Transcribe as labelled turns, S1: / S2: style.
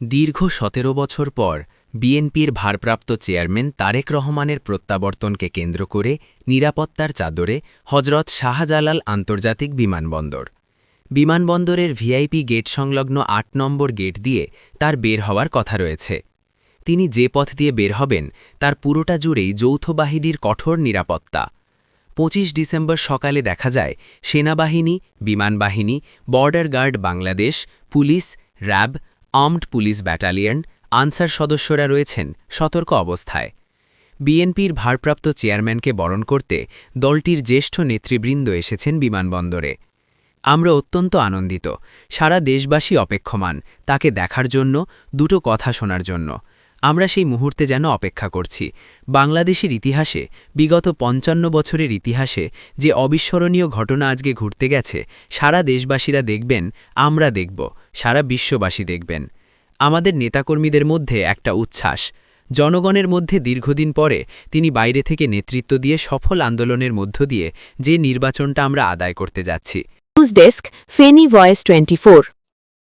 S1: দীর্ঘ সতেরো বছর পর, বিএনপির ভারপ্রাপ্ত চেয়ারম্যান তারেক রহমানের প্রত্যাবর্তনকে কেন্দ্র করে নিরাপত্তার চাদরে হজরত শাহজালাল আন্তর্জাতিক বিমানবন্দর। বিমানবন্দরের ভিআইপি গেট সংলগ্ন আট নম্বর গেট দিয়ে তার বের হওয়ার কথা রয়েছে। তিনি যে পথ দিয়ে বের হবেন, তার পুরোটা জুড়েই যৌথ বাহিনীর কঠোর নিরাপত্তা। পঁচিশ ডিসেম্বর সকালে দেখা যায়, সেনাবাহিনী বিমানবাহিনী border guard Bangladesh, police, RAB armed police battalion, Ansar সদস্যরা রয়েছেন সতর্ক অবস্থায়। বিএনপির ভারপ্রাপ্ত চেয়ারম্যানকে বরণ করতে দলটির জ্যেষ্ঠ নেতৃবৃন্দ এসেছেন বিমানবন্দরে। আমরা অত্যন্ত আনন্দিত। সারা দেশবাসী অপেক্ষমান, তাকে দেখার জন্য, দুটো কথা শোনার জন্য। আমরা সেই মুহূর্তে যেন অপেক্ষা করছি। বাংলাদেশের ইতিহাসে, বিগত পঞ্চান্ন বছরের ইতিহাসে যে অবিস্মরণীয় ঘটনা আজকে ঘুরতে গেছে, সারা দেশবাসীরা দেখবেন, আমরা দেখব, সারা বিশ্ববাসী দেখবেন। আমাদের নেতাকর্মীদের মধ্যে একটা উচ্ছ্বাস। জনগণের মধ্যে দীর্ঘদিন পরে তিনি বাইরে থেকে নেতৃত্ব দিয়ে সফল আন্দোলনের মধ্য দিয়ে যে নির্বাচনটা আমরা আদায় করতে যাচ্ছি।
S2: Desk Feni voice twenty